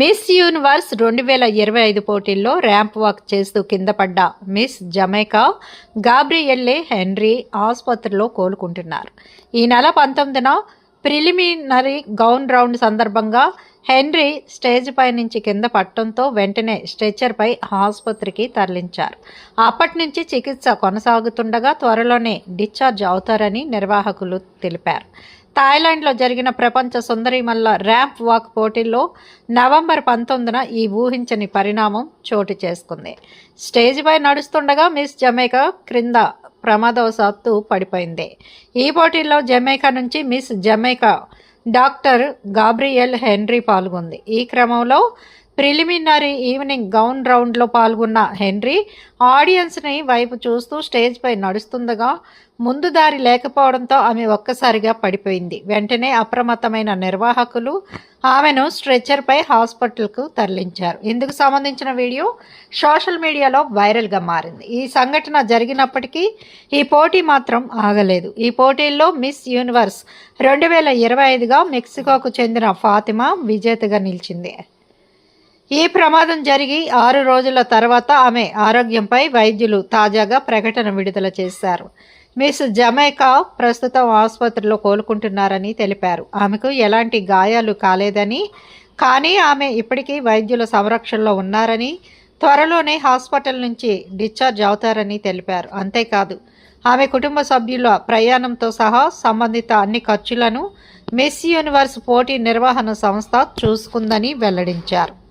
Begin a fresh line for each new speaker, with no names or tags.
Miss universe రెండు వేల ఇరవై ఐదు పోటీల్లో ర్యాంప్ వాక్ చేస్తూ కింద పడ్డ మిస్ జమైకా గాబ్రియల్లే హెన్రీ ఆసుపత్రిలో కోలుకుంటున్నారు. ఈ నెల పంతొమ్మిదిన ప్రిలిమినరీ గౌన్ రౌండ్ సందర్భంగా హెన్రీ స్టేజ్ పై నుంచి కింద పట్టడంతో వెంటనే స్ట్రెచర్పై ఆసుపత్రికి తరలించారు. అప్పటి నుంచి చికిత్స కొనసాగుతుండగా త్వరలోనే డిశ్చార్జ్ అవుతారని నిర్వాహకులు తెలిపారు. థాయిలాండ్లో జరిగిన ప్రపంచ సుందరిమల్ల ర్యాంప్ వాక్ పోటీల్లో నవంబర్ పంతొమ్మిదిన ఈ ఊహించని పరిణామం చోటు చేసుకుంది. స్టేజ్పై నడుస్తుండగా మిస్ జమైకా క్రింద ప్రమాదవశాత్తు పడిపోయింది. ఈ పోటీల్లో జమైకా నుంచి Miss Jamaica doctor Gabriel Henry పాల్గొంది. ఈ క్రమంలో ప్రిలిమినరీ ఈవినింగ్ గౌన్ రౌండ్లో పాల్గొన్న హెన్రీ ఆడియన్స్ని వైపు చూస్తూ స్టేజ్పై నడుస్తుండగా ముందు దారి లేకపోవడంతో ఆమె ఒక్కసారిగా పడిపోయింది. వెంటనే అప్రమత్తమైన నిర్వాహకులు ఆమెను స్ట్రెచర్పై హాస్పిటల్కు తరలించారు. ఇందుకు సంబంధించిన వీడియో సోషల్ మీడియాలో వైరల్గా మారింది. ఈ సంఘటన జరిగినప్పటికీ ఈ పోటీ మాత్రం ఆగలేదు. ఈ పోటీల్లో మిస్ యూనివర్స్ రెండు వేల ఇరవై ఐదుగా మెక్సికోకు చెందిన ఫాతిమా విజేతగా నిలిచింది. ఈ ప్రమాదం జరిగి ఆరు రోజుల తర్వాత ఆమె ఆరోగ్యంపై వైద్యులు తాజాగా ప్రకటన విడుదల చేశారు. మిస్ జమైకా ప్రస్తుతం ఆసుపత్రిలో కోలుకుంటున్నారని తెలిపారు. ఆమెకు ఎలాంటి గాయాలు కాలేదని కానీ ఆమె ఇప్పటికీ వైద్యుల సంరక్షణలో ఉన్నారని త్వరలోనే హాస్పిటల్ నుంచి డిశ్చార్జ్ అవుతారని తెలిపారు. అంతేకాదు ఆమె కుటుంబ సభ్యుల ప్రయాణంతో సహా సంబంధిత అన్ని ఖర్చులను మిస్ యూనివర్స్ పోటీ నిర్వహణ సంస్థ చూసుకుందని వెల్లడించారు.